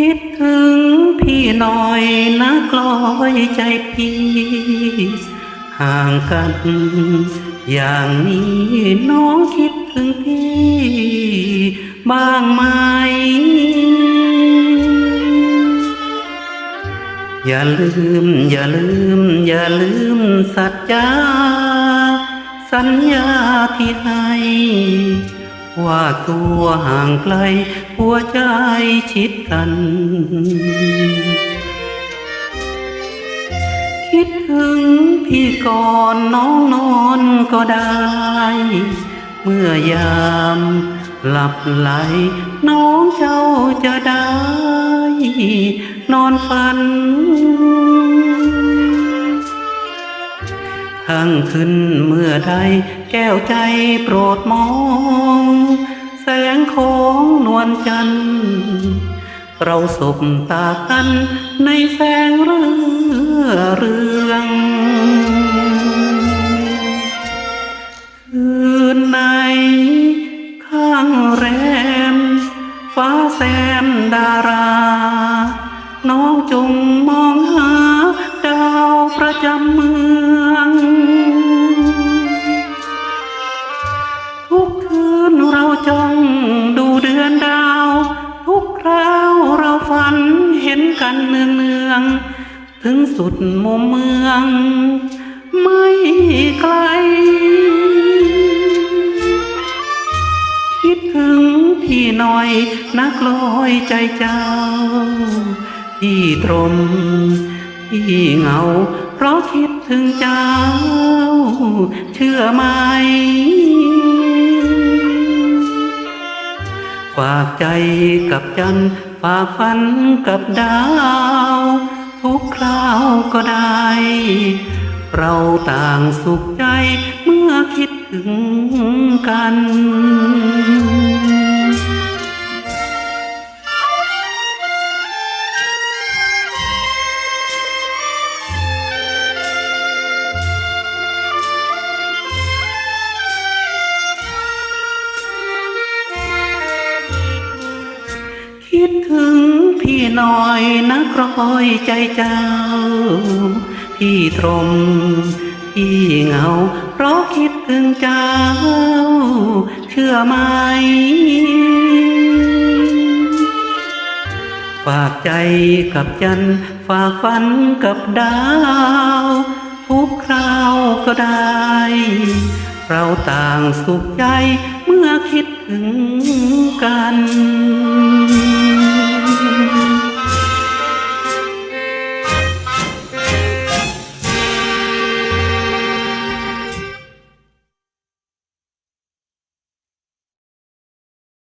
คิดถึงพี่หน่อยนะกลอยใจพี่ห่างกัน อย่างนี้น้องคิดถึงพี่บ้างไหม อย่าลืม อย่าลืม อย่าลืมสัจจาสัญญาที่ให้ ว่าตัวห่างไกล หัวใจชิดกัน คิดถึงพี่ก่อนน้องนอนก็ได้ เมื่อยามหลับไหล น้องเจ้าจะได้ นอนฝันทั้งขึ้นเมื่อใด แก้วใจโปรดมอง แสงของนวลจันทร์เราสบตากันในแสงเรือเรืองคืนในข้างแรม ฟ้าแซมดารา น้องจงมองหา ดาวประจำเมือง ถึงสุดมุมเมือง ไม่ไกล คิดถึงพี่หน่อยนักลอยใจเจ้าพี่ตรมพี่เหงา เพราะคิดถึงเจ้า เชื่อไหมฝากใจกับจันฝากฝันกับดาว ทุกคราวก็ได้ เราต่างสุขใจเมื่อคิดถึงกันคิดถึง หน่อยนักรอยใจเจ้า พี่ตรม พี่เหงา เพราะคิดถึงเจ้า เชื่อไหม ฝากใจกับจัน ฝากฝันกับดาว ทุกคราวก็ได้ เราต่างสุขใจเมื่อคิดถึงกัน